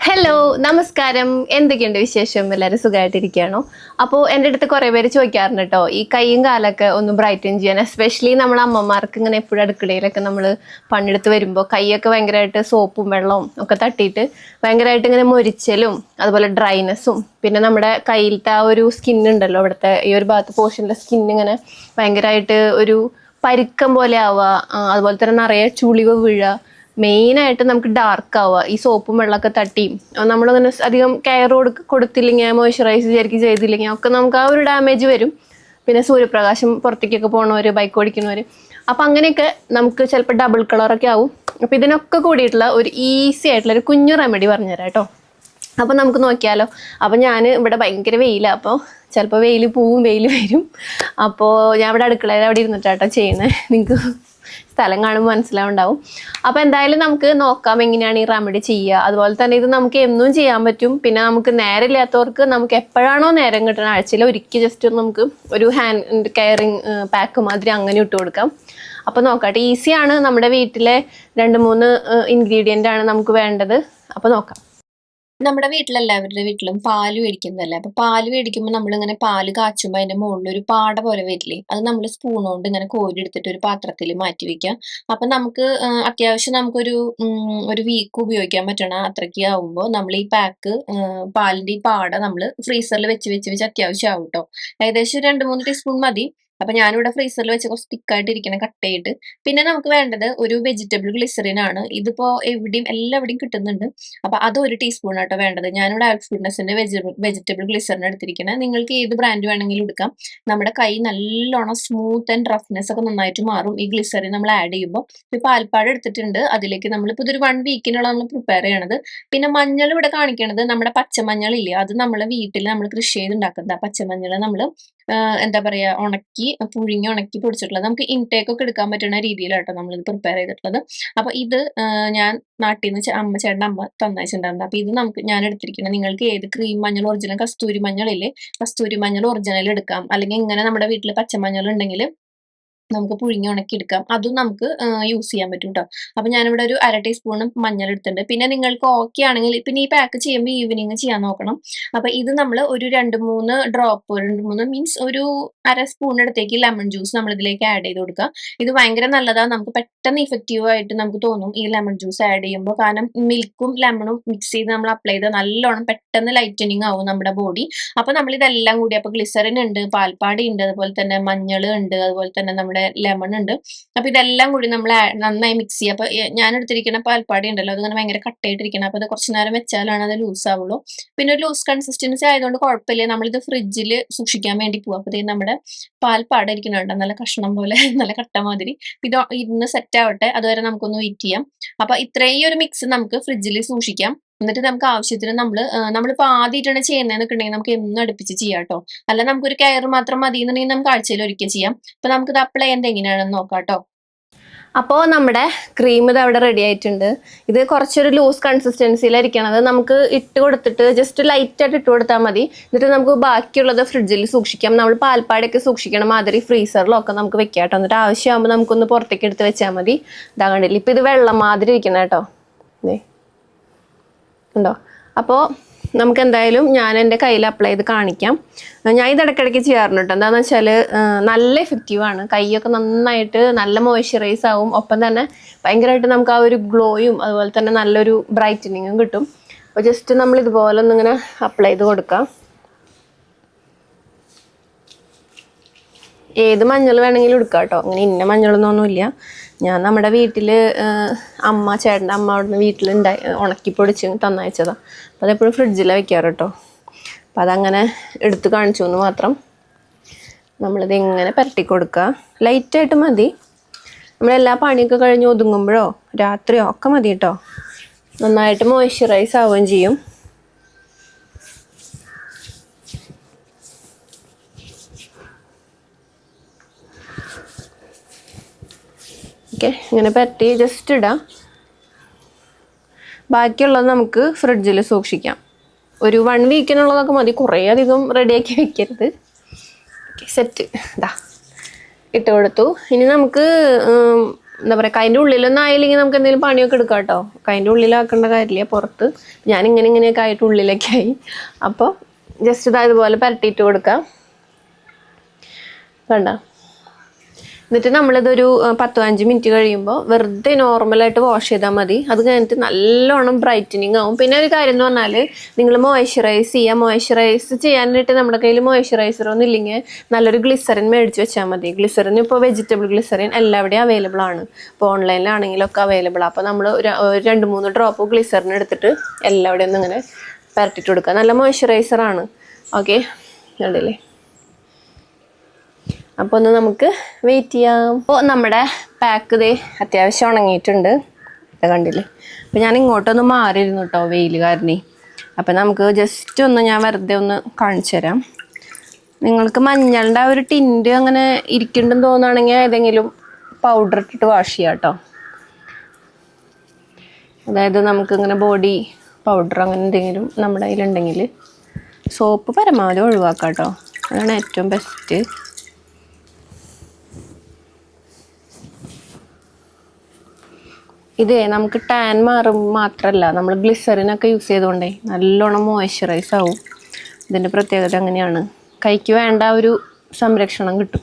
Hello നമസ്കാരം. എന്തൊക്കെയുണ്ട് വിശേഷം? എല്ലാവരും സുഖമായിട്ടിരിക്കുകയാണോ അപ്പോൾ എന്റെ അടുത്ത് കുറേ പേര് ചോദിക്കാറുണ്ട് കേട്ടോ ഈ കൈയും കാലൊക്കെ ഒന്ന് ബ്രൈറ്റൻ ചെയ്യാൻ എസ്പെഷ്യലി നമ്മളെ അമ്മമാർക്ക് ഇങ്ങനെ എപ്പോഴും അടുക്കളയിലൊക്കെ നമ്മൾ പണിയെടുത്ത് വരുമ്പോൾ കൈയൊക്കെ ഭയങ്കരമായിട്ട് സോപ്പും വെള്ളവും ഒക്കെ തട്ടിയിട്ട് ഭയങ്കരമായിട്ട് ഇങ്ങനെ മൊരിച്ചലും അതുപോലെ ഡ്രൈനെസ്സും പിന്നെ നമ്മുടെ കയ്യിലത്തെ ആ ഒരു സ്കിൻ ഉണ്ടല്ലോ ഇവിടുത്തെ ഈ ഒരു ഭാഗത്ത് പോർഷനിലെ സ്കിൻ ഇങ്ങനെ ഭയങ്കരമായിട്ട് ഒരു പരുക്കം പോലെ ആവുക അതുപോലെ തന്നെ നിറയെ ചുളിവ് വീഴുക മെയിനായിട്ട് നമുക്ക് ഡാർക്ക് ആവുക. ഈ സോപ്പും വെള്ളമൊക്കെ തട്ടിയും നമ്മൾ അങ്ങനെ അധികം കെയർ കൊടുക്ക കൊടുത്തില്ലെങ്കിൽ മോയ്സ്ചറൈസ് ശരിക്കും ചെയ്തില്ലെങ്കിൽ ഒക്കെ നമുക്ക് ആ ഒരു ഡാമേജ് വരും. പിന്നെ സൂര്യപ്രകാശം പുറത്തേക്കൊക്കെ പോണവർ ബൈക്ക് ഓടിക്കുന്നവർ അപ്പം അങ്ങനെയൊക്കെ നമുക്ക് ചിലപ്പോൾ ഡബിൾ കളറൊക്കെ ആവും. അപ്പം ഇതിനൊക്കെ കൂടിയിട്ടുള്ള ഒരു ഈസി ആയിട്ടുള്ള ഒരു കുഞ്ഞു റെമഡി പറഞ്ഞുതരാം കേട്ടോ. അപ്പം നമുക്ക് നോക്കിയാലോ. അപ്പം ഞാൻ ഇവിടെ ഭയങ്കര വെയിലാണ് അപ്പോൾ ചിലപ്പോൾ വെയിൽ പോവും വെയിൽ വരും. അപ്പോൾ ഞാൻ ഇവിടെ അടുക്കളയിൽ അവിടെ ഇരുന്നിട്ടാട്ടോ ചെയ്യുന്നത് നിങ്ങൾക്ക് സ്ഥലം കാണുമ്പോൾ മനസ്സിലാവുണ്ടാവും. അപ്പോൾ എന്തായാലും നമുക്ക് നോക്കാം എങ്ങനെയാണ് ഈ റെമഡി ചെയ്യുക. അതുപോലെ തന്നെ ഇത് നമുക്ക് എന്നും ചെയ്യാൻ പറ്റും. പിന്നെ നമുക്ക് നേരമില്ലാത്തവർക്ക് നമുക്ക് എപ്പോഴാണോ നേരം കിട്ടുന്ന ആഴ്ചയിൽ ഒരിക്കൽ ജസ്റ്റ് നമുക്ക് ഒരു ഹാൻഡ് കെയറിങ് പാക്ക് മാതിരി അങ്ങനെ ഇട്ട് കൊടുക്കാം. അപ്പോൾ നോക്കട്ടെ ഈസിയാണ് നമ്മുടെ വീട്ടിലെ രണ്ട് മൂന്ന് ഇൻഗ്രീഡിയന്റ് ആണ് നമുക്ക് വേണ്ടത്. അപ്പോൾ നോക്കാം. നമ്മുടെ വീട്ടിലെല്ലാവരുടെ വീട്ടിലും പാൽ മേടിക്കുന്നതല്ലേ? അപ്പൊ പാൽ മേടിക്കുമ്പോൾ നമ്മളിങ്ങനെ പാൽ കാച്ചുമ്പോൾ അതിന്റെ മുകളിൽ ഒരു പാട പോലെ വരില്ലേ? അത് നമ്മൾ സ്പൂൺ കൊണ്ട് ഇങ്ങനെ കോരി എടുത്തിട്ട് ഒരു പാത്രത്തിൽ മാറ്റി വെക്കാം അപ്പൊ നമുക്ക് അത്യാവശ്യം നമുക്കൊരു ഒരു വീക്ക് ഉപയോഗിക്കാൻ പറ്റണ അത്രയ്ക്ക് ആവുമ്പോൾ നമ്മൾ ഈ പാക്ക് പാലിന്റെ ഈ പാട നമ്മൾ ഫ്രീസറിൽ വെച്ച് വെച്ച് വെച്ച് അത്യാവശ്യം ആവും കേട്ടോ ഏകദേശം രണ്ട് മൂന്ന് ടീസ്പൂൺ മതി. അപ്പൊ ഞാനിവിടെ ഫ്രീസറിൽ വെച്ച് കുറച്ച് തിക്കായിട്ട് ഇരിക്കണം കട്ട് കട്ടയിട്ട് പിന്നെ നമുക്ക് വേണ്ടത് ഒരു വെജിറ്റബിൾ ഗ്ലിസറിൻ ആണ്. ഇതിപ്പോ എവിടെയും എല്ലാവിടെയും കിട്ടുന്നുണ്ട്. അപ്പൊ അത് ഒരു ടീസ്പൂൺ ആട്ടോ വേണ്ടത്. ഞാനിവിടെ ആൽഫ്യൂഡ്നസിന്റെ വെജിറ്റബിൾ വെജിറ്റബിൾ ഗ്ലിസറിൻ എടുത്തിരിക്കുന്നത് നിങ്ങൾക്ക് ഏത് ബ്രാൻഡ് വേണമെങ്കിലും എടുക്കാം. നമ്മുടെ കൈ നല്ലോണം സ്മൂത്ത് ആൻഡ് റഫ്നെസ് ഒക്കെ നന്നായിട്ട് മാറും ഈ ഗ്ലിസറിൻ നമ്മൾ ആഡ് ചെയ്യുമ്പോൾ ഇപ്പൊ പാൽപ്പാട് എടുത്തിട്ടുണ്ട്. അതിലേക്ക് നമ്മൾ ഇപ്പൊ ഇതൊരു വൺ വീക്കിനുള്ള നമ്മൾ പ്രിപ്പയർ ചെയ്യണത്. പിന്നെ മഞ്ഞൾ ഇവിടെ കാണിക്കണത് നമ്മുടെ പച്ചമഞ്ഞൾ ഇല്ലേ അത് നമ്മൾ വീട്ടിൽ നമ്മൾ കൃഷി ചെയ്തുണ്ടാക്കുന്നത്. ആ പച്ചമഞ്ഞൾ നമ്മൾ എന്താ പറയുക ഉണക്കി പുഴുങ്ങി ഉണക്കി പൊടിച്ചിട്ടുള്ളത്. നമുക്ക് ഇൻടേക്ക് ഒക്കെ എടുക്കാൻ പറ്റുന്ന രീതിയിലാട്ടോ ഇത് പ്രിപ്പയർ ചെയ്തിട്ടുള്ളത്. അപ്പൊ ഇത് ഞാൻ നാട്ടിൽ നിന്ന് അമ്മ ചേട്ടൻ അമ്മ തന്നയച്ചിട്ടുണ്ടായിരുന്നു. അപ്പൊ ഇത് നമുക്ക് ഞാൻ എടുത്തിരിക്കുന്നത് നിങ്ങൾക്ക് ഏത് ക്രീം മഞ്ഞൾ ഒറിജിനൽ കസ്തൂരി മഞ്ഞളില്ലേ? കസ്തൂരി മഞ്ഞൾ ഒറിജിനൽ എടുക്കാം. അല്ലെങ്കിൽ ഇങ്ങനെ നമ്മുടെ വീട്ടിൽ പച്ചമഞ്ഞൾ ഉണ്ടെങ്കിൽ നമുക്ക് പുഴുങ്ങി ഉണക്കി എടുക്കാം അതും നമുക്ക് യൂസ് ചെയ്യാൻ പറ്റും കേട്ടോ അപ്പൊ ഞാനിവിടെ ഒരു അര ടീസ്പൂൺ മഞ്ഞൾ എടുത്തിട്ടുണ്ട്. പിന്നെ നിങ്ങൾക്ക് ഓക്കെ ആണെങ്കിൽ പിന്നെ ഈ പാക്ക് ചെയ്യുമ്പോൾ ഈവനിങ് ചെയ്യാൻ നോക്കണം. അപ്പൊ ഇത് നമ്മൾ ഒരു രണ്ട് മൂന്ന് ഡ്രോപ്പ് രണ്ട് മൂന്ന് മീൻസ് ഒരു അര സ്പൂൺ അടുത്തേക്ക് ലെമൺ ജ്യൂസ് നമ്മൾ ഇതിലേക്ക് ആഡ് ചെയ്ത് കൊടുക്കുക. ഇത് ഭയങ്കര നല്ലതാണ് നമുക്ക് പെട്ടെന്ന് ഇഫക്റ്റീവ് ആയിട്ട് നമുക്ക് തോന്നും ഈ ലെമൺ ജ്യൂസ് ആഡ് ചെയ്യുമ്പോൾ. കാരണം മിൽക്കും ലെമണും മിക്സ് ചെയ്ത് നമ്മൾ അപ്ലൈ ചെയ്താൽ നല്ലോണം പെട്ടെന്ന് ലൈറ്റനിങ് ആവും നമ്മുടെ ബോഡി അപ്പൊ നമ്മൾ ഇതെല്ലാം കൂടി അപ്പൊ ഗ്ലിസറിൻ ഉണ്ട് പാൽപ്പാടി ഉണ്ട് അതുപോലെ തന്നെ മഞ്ഞൾ ഉണ്ട് അതുപോലെ തന്നെ നമ്മുടെ ലെമൺ ഉണ്ട്. അപ്പൊ ഇതെല്ലാം കൂടി നമ്മൾ നന്നായി മിക്സ് ചെയ്യുക. അപ്പൊ ഞാൻ എടുത്തിരിക്കുന്ന പാൽപ്പാടി ഉണ്ടല്ലോ അതിങ്ങനെ ഭയങ്കര കട്ടയായിട്ടിരിക്കണം അപ്പൊ അത് കുറച്ച് നേരം വെച്ചാലാണ് അത് ലൂസ് ആവുള്ളൂ. പിന്നെ ഒരു ലൂസ് കൺസിസ്റ്റൻസി ആയതുകൊണ്ട് കുഴപ്പമില്ല. നമ്മളിത് ഫ്രിഡ്ജിൽ സൂക്ഷിക്കാൻ വേണ്ടി പോകും അപ്പൊ നമ്മുടെ പാൽപ്പാട ഇരിക്കുന്നുണ്ട് നല്ല കഷ്ണം പോലെ നല്ല കട്ട മാതിരി. ഇത് ഇന്ന് സെറ്റ് ആവട്ടെ. അതുവരെ നമുക്കൊന്ന് വെയിറ്റ് ചെയ്യാം. അപ്പൊ ഇത്രയും ഒരു മിക്സ് നമുക്ക് ഫ്രിഡ്ജിൽ സൂക്ഷിക്കാം. എന്നിട്ട് നമുക്ക് ആവശ്യത്തിന് നമ്മൾ നമ്മളിപ്പോൾ ആദ്യമായിട്ടാണ് ചെയ്യുന്നതെന്നൊക്കെ ഉണ്ടെങ്കിൽ നമുക്ക് എന്നും അടുപ്പിച്ച് ചെയ്യാം കേട്ടോ അല്ല നമുക്കൊരു കെയർ മാത്രം മതി എന്നുണ്ടെങ്കിൽ നമുക്ക് ആഴ്ചയിൽ ഒരിക്കൽ ചെയ്യാം. അപ്പൊ നമുക്കിത് അപ്ലൈ ചെയ്യുന്നത് എങ്ങനെയാണെന്ന് നോക്കാം കേട്ടോ അപ്പോൾ നമ്മുടെ ക്രീം ഇത് അവിടെ റെഡി ആയിട്ടുണ്ട്. ഇത് കുറച്ചൊരു ലൂസ് കൺസിസ്റ്റൻസിയിലായിരിക്കണം അത് നമുക്ക് ഇട്ട് കൊടുത്തിട്ട് ജസ്റ്റ് ലൈറ്റായിട്ട് ഇട്ട് കൊടുത്താൽ മതി. എന്നിട്ട് നമുക്ക് ബാക്കിയുള്ളത് ഫ്രിഡ്ജിൽ സൂക്ഷിക്കാം. നമ്മൾ പാൽപ്പാടൊക്കെ സൂക്ഷിക്കണ മാതിരി ഫ്രീസറിലൊക്കെ നമുക്ക് വെക്കാം കേട്ടോ എന്നിട്ട് ആവശ്യമാകുമ്പോൾ നമുക്കൊന്ന് പുറത്തേക്ക് എടുത്ത് വെച്ചാൽ മതി. ഇതാ കണ്ടില്ല? ഇപ്പം ഇത് വെള്ളം മാതിരി ഇരിക്കണം കേട്ടോ ദേ. ഉണ്ടോ? അപ്പോൾ നമുക്ക് എന്തായാലും ഞാൻ എന്റെ കയ്യിൽ അപ്ലൈ ചെയ്ത് കാണിക്കാം. ഞാൻ ഇത് ഇടയ്ക്കിടയ്ക്ക് ചെയ്യാറുണ്ട് കേട്ടോ എന്താണെന്ന് വെച്ചാൽ നല്ല എഫക്റ്റീവാണ് കൈയൊക്കെ നന്നായിട്ട് നല്ല മോയ്സ്ചറൈസ് ആവും. ഒപ്പം തന്നെ ഭയങ്കരമായിട്ട് നമുക്ക് ആ ഒരു ഗ്ലോയും അതുപോലെ തന്നെ നല്ലൊരു ബ്രൈറ്റനിങ്ങും കിട്ടും. അപ്പോൾ ജസ്റ്റ് നമ്മൾ ഇതുപോലെ ഒന്നിങ്ങനെ അപ്ലൈ ചെയ്ത് കൊടുക്കാം. ഏത് മഞ്ഞൾ വേണമെങ്കിലും എടുക്കാം കേട്ടോ അങ്ങനെ ഇന്ന മഞ്ഞളൊന്നൊന്നുമില്ല ഞാൻ നമ്മുടെ വീട്ടിൽ അമ്മ ചേട്ടന്റെ അമ്മ അവിടുന്ന് വീട്ടിലുണ്ടായി ഉണക്കി പൊടിച്ച് തന്നയച്ചതാണ് അപ്പോൾ അതെപ്പോഴും ഫ്രിഡ്ജിലാണ് വെക്കാറ് കേട്ടോ അപ്പോൾ അതങ്ങനെ എടുത്ത് കാണിച്ചു എന്ന് മാത്രം നമ്മളിത് ഇങ്ങനെ പരട്ടി കൊടുക്കുക ലൈറ്റായിട്ട് മതി. നമ്മളെല്ലാ പണിയൊക്കെ കഴിഞ്ഞ് ഒതുങ്ങുമ്പോഴോ രാത്രിയോ ഒക്കെ മതി കേട്ടോ നന്നായിട്ട് മോയ്സ്ചറൈസ് ആവുകയും ചെയ്യും. ഓക്കെ ഇങ്ങനെ പരട്ടി ജസ്റ്റ് ഇടാം. ബാക്കിയുള്ളത് നമുക്ക് ഫ്രിഡ്ജിൽ സൂക്ഷിക്കാം. ഒരു വൺ വീക്കിനുള്ളതൊക്കെ മതി കുറേ അധികം റെഡിയാക്കി വെക്കരുത്. സെറ്റ് ഇതാ ഇട്ട് കൊടുത്തു. ഇനി നമുക്ക് എന്താ പറയുക കൈന്റെ ഉള്ളിലൊന്നും ആയില്ലെങ്കിൽ നമുക്ക് എന്തെങ്കിലും പണിയൊക്കെ എടുക്കാം കേട്ടോ. കൈന്റെ ഉള്ളിലാക്കേണ്ട കാര്യമില്ല പുറത്ത്. ഞാൻ ഇങ്ങനെ ഇങ്ങനെയൊക്കെ ആയിട്ട് ഉള്ളിലൊക്കെ ആയി അപ്പോൾ ജസ്റ്റ് ഇതായതുപോലെ പരട്ടിയിട്ട് കൊടുക്കാം. കണ്ട? എന്നിട്ട് നമ്മളിതൊരു പത്ത് പതിനഞ്ച് മിനിറ്റ് കഴിയുമ്പോൾ വെറുതെ നോർമലായിട്ട് വാഷ് ചെയ്താൽ മതി. അത് കഴിഞ്ഞിട്ട് നല്ലോണം ബ്രൈറ്റനിങ് ആവും. പിന്നെ ഒരു കാര്യം എന്ന് പറഞ്ഞാൽ നിങ്ങൾ മോയ്സ്ചറൈസ് ചെയ്യുക മോയ്സ്ചറൈസ് ചെയ്യാനായിട്ട് നമ്മുടെ കയ്യിൽ മോയ്സ്ചറൈസർ ഒന്നും ഇല്ലെങ്കിൽ നല്ലൊരു ഗ്ലിസറിൻ മേടിച്ച് വെച്ചാൽ മതി. ഗ്ലിസറിൻ ഇപ്പോൾ വെജിറ്റബിൾ ഗ്ലിസറിൻ എല്ലാവിടെയും അവൈലബിൾ ആണ്. ഇപ്പോൾ ഓൺലൈനിലാണെങ്കിലൊക്കെ അവൈലബിൾ അപ്പോൾ നമ്മൾ ഒരു രണ്ട് മൂന്ന് ഡ്രോപ്പ് ഗ്ലിസറിൻ എടുത്തിട്ട് എല്ലാവിടെയും ഒന്ന് ഇങ്ങനെ പരട്ടിട്ട് കൊടുക്കുക നല്ല മോയ്സ്ചറൈസർ ആണ്. ഓക്കെ കണ്ടില്ലേ? അപ്പോൾ ഒന്ന് നമുക്ക് വെയിറ്റ് ചെയ്യാം. അപ്പോൾ നമ്മുടെ പാക്ക് ദേ അത്യാവശ്യം ഉണങ്ങിയിട്ടുണ്ട്. ഇത് കണ്ടില്ലേ? അപ്പോൾ ഞാൻ ഇങ്ങോട്ടൊന്ന് മാറിയിരുന്നു കേട്ടോ വെയിൽ കാരണേ അപ്പോൾ നമുക്ക് ജസ്റ്റ് ഒന്ന് ഞാൻ വെറുതെ ഒന്ന് കാണിച്ചു തരാം. നിങ്ങൾക്ക് മഞ്ഞളുടെ ആ ഒരു ടിന്റ് അങ്ങനെ ഇരിക്കുന്നുണ്ടെന്ന് തോന്നുകയാണെങ്കിൽ ഏതെങ്കിലും പൗഡർ ഇട്ടിട്ട് വാഷ് ചെയ്യാം കേട്ടോ അതായത് നമുക്ക് ഇങ്ങനെ ബോഡി പൗഡർ അങ്ങനെ എന്തെങ്കിലും നമ്മുടെ കയ്യിലുണ്ടെങ്കിൽ സോപ്പ് പരമാവധി ഒഴിവാക്കാം കേട്ടോ അതാണ് ഏറ്റവും ബെസ്റ്റ് ഇതേ നമുക്ക് ടാൻ മാറും മാത്രമല്ല നമ്മൾ ഗ്ലിസറിനൊക്കെ യൂസ് ചെയ്തുകൊണ്ടേ നല്ലോണം മോയ്സ്ചറൈസ് ആവും. ഇതിന്റെ പ്രത്യേകത അങ്ങനെയാണ്. കൈക്ക് വേണ്ട ഒരു സംരക്ഷണം കിട്ടും.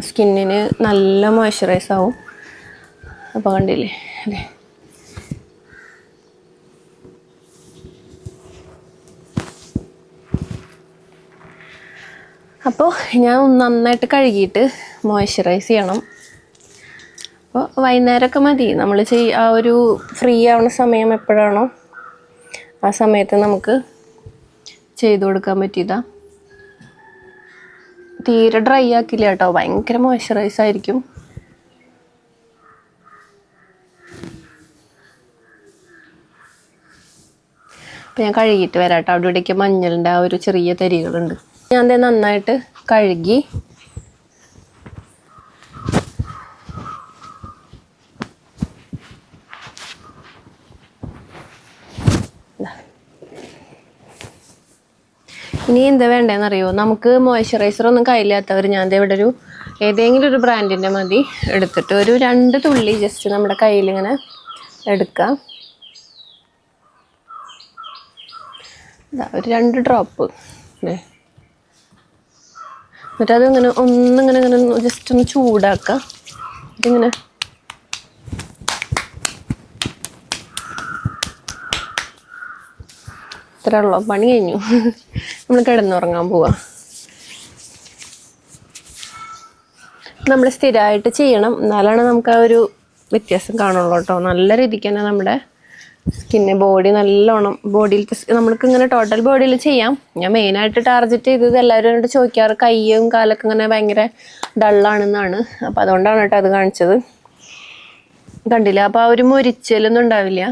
സ്കിന്നിന് നല്ല മോയ്സ്ചറൈസ് ആവും. അപ്പോൾ കണ്ടില്ലേ? അതെ. അപ്പോൾ ഞാൻ നന്നായിട്ട് കഴുകിയിട്ട് മോയ്സ്ചറൈസ് ചെയ്യണം. അപ്പോൾ വൈകുന്നേരമൊക്കെ മതി. നമ്മൾ ചെയ് ആ ഒരു ഫ്രീ ആവുന്ന സമയം എപ്പോഴാണോ ആ സമയത്ത് നമുക്ക് ചെയ്തു കൊടുക്കാൻ പറ്റിയതാ. തീരെ ഡ്രൈ ആക്കില്ല കേട്ടോ. ഭയങ്കര മോയ്സ്ചറൈസ് ആയിരിക്കും. അപ്പം ഞാൻ കഴുകിയിട്ട് വരാം കേട്ടോ. അവിടെ ഇവിടേക്ക് മഞ്ഞളിന്റെ ആ ഒരു ചെറിയ തരികളുണ്ട്. ഞാൻ ദേ നന്നായിട്ട് കഴുകി ഇനി എന്താ വേണ്ടതെന്നറിയോ നമുക്ക് മോയ്സ്ചറൈസർ ഒന്നും കയ്യിലാത്തവർ ഞാൻ ഇവിടെ ഒരു ഏതെങ്കിലും ഒരു ബ്രാൻഡിന്റെ മതി എടുത്തിട്ട് ഒരു രണ്ട് തുള്ളി ജസ്റ്റ് നമ്മുടെ കയ്യിൽ ഇങ്ങനെ എടുക്കാം ഒരു രണ്ട് ഡ്രോപ്പ് അല്ലേ എന്നിട്ട് അതിങ്ങനെ ഒന്നിങ്ങനെ ഇങ്ങനെ ജസ്റ്റ് ഒന്ന് ചൂടാക്കാം. ഇതിങ്ങനെ ഇത്ര ഉള്ളോ. പണി കഴിഞ്ഞു. നമ്മൾ കിടന്നുറങ്ങാൻ പോവാ. നമ്മൾ സ്ഥിരമായിട്ട് ചെയ്യണം. എന്നാലാണ് നമുക്ക് ആ ഒരു വ്യത്യാസം കാണുള്ളൂ കേട്ടോ. നല്ല രീതിക്ക് തന്നെ നമ്മുടെ സ്കിന്ന് ബോഡി നല്ലോണം ബോഡിയിൽ നമ്മൾക്ക് ഇങ്ങനെ ടോട്ടൽ ബോഡിയിൽ ചെയ്യാം. ഞാൻ മെയിനായിട്ട് ടാർഗറ്റ് ചെയ്തത് എല്ലാവരും ചോദിക്കാറ് കയ്യും കാലൊക്കെ ഇങ്ങനെ ഭയങ്കര ഡള്ളാണെന്നാണ് അപ്പം അതുകൊണ്ടാണ് കേട്ടോ അത് കാണിച്ചത്. കണ്ടില്ല? അപ്പോൾ ആ ഒരു മുരിച്ചലൊന്നും ഉണ്ടാവില്ല.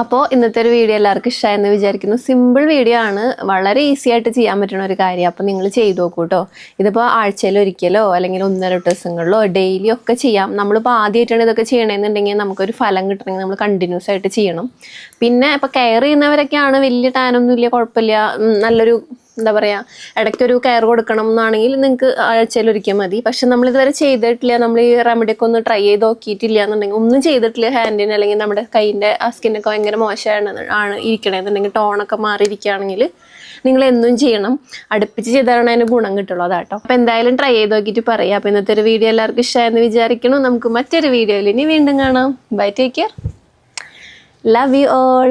അപ്പോൾ ഇന്നത്തെ ഒരു വീഡിയോ എല്ലാവർക്കും ഇഷ്ടമായെന്ന് വിചാരിക്കുന്നു. സിമ്പിൾ വീഡിയോ ആണ്. വളരെ ഈസി ആയിട്ട് ചെയ്യാൻ പറ്റുന്ന ഒരു കാര്യം. അപ്പോൾ നിങ്ങൾ ചെയ്തു നോക്കൂ കേട്ടോ ഇതിപ്പോൾ ആഴ്ചയിൽ ഒരിക്കലോ അല്ലെങ്കിൽ ഒന്നര ദിവസങ്ങളിലോ ഡെയിലി ഒക്കെ ചെയ്യാം. നമ്മളിപ്പോൾ ആദ്യമായിട്ടാണ് ഇതൊക്കെ ചെയ്യണമെന്നുണ്ടെങ്കിൽ നമുക്കൊരു ഫലം കിട്ടണമെങ്കിൽ നമ്മൾ കണ്ടിന്യൂസ് ആയിട്ട് ചെയ്യണം. പിന്നെ ഇപ്പോൾ കെയർ ചെയ്യുന്നവരൊക്കെയാണ് വലിയ ടാനൊന്നും ഇല്ല കുഴപ്പമില്ല. നല്ലൊരു എന്താ പറയുക ഇടയ്ക്കൊരു കെയർ കൊടുക്കണം എന്നാണെങ്കിൽ നിങ്ങൾക്ക് ആഴ്ചയിൽ ഒരിക്കൽ മതി. പക്ഷെ നമ്മൾ ഇതുവരെ ചെയ്തിട്ടില്ല. നമ്മൾ ഈ റെമഡിയൊക്കെ ഒന്ന് ട്രൈ ചെയ്ത് നോക്കിയിട്ടില്ല എന്നുണ്ടെങ്കിൽ ഒന്നും ചെയ്തിട്ടില്ല. ഹാൻഡിന് അല്ലെങ്കിൽ നമ്മുടെ കൈയിന്റെ ആ സ്കിന്നൊക്കെ ഭയങ്കര മോശമാണ് ആണ് ഇരിക്കണേന്നുണ്ടെങ്കിൽ ടോണൊക്കെ മാറിയിരിക്കുകയാണെങ്കിൽ നിങ്ങൾ എന്നും ചെയ്യണം. അടുപ്പിച്ച് ചെയ്താണ് അതിന് ഗുണം കിട്ടുള്ളൂ. അതാട്ടോ. അപ്പോൾ എന്തായാലും ട്രൈ ചെയ്ത് നോക്കിയിട്ട് പറയാം. അപ്പോൾ ഇന്നത്തെ ഒരു വീഡിയോ എല്ലാവർക്കും ഇഷ്ടമായെന്ന് വിചാരിക്കണം നമുക്ക് മറ്റൊരു വീഡിയോയിൽ ഇനി വീണ്ടും കാണാം. Bye take care love you all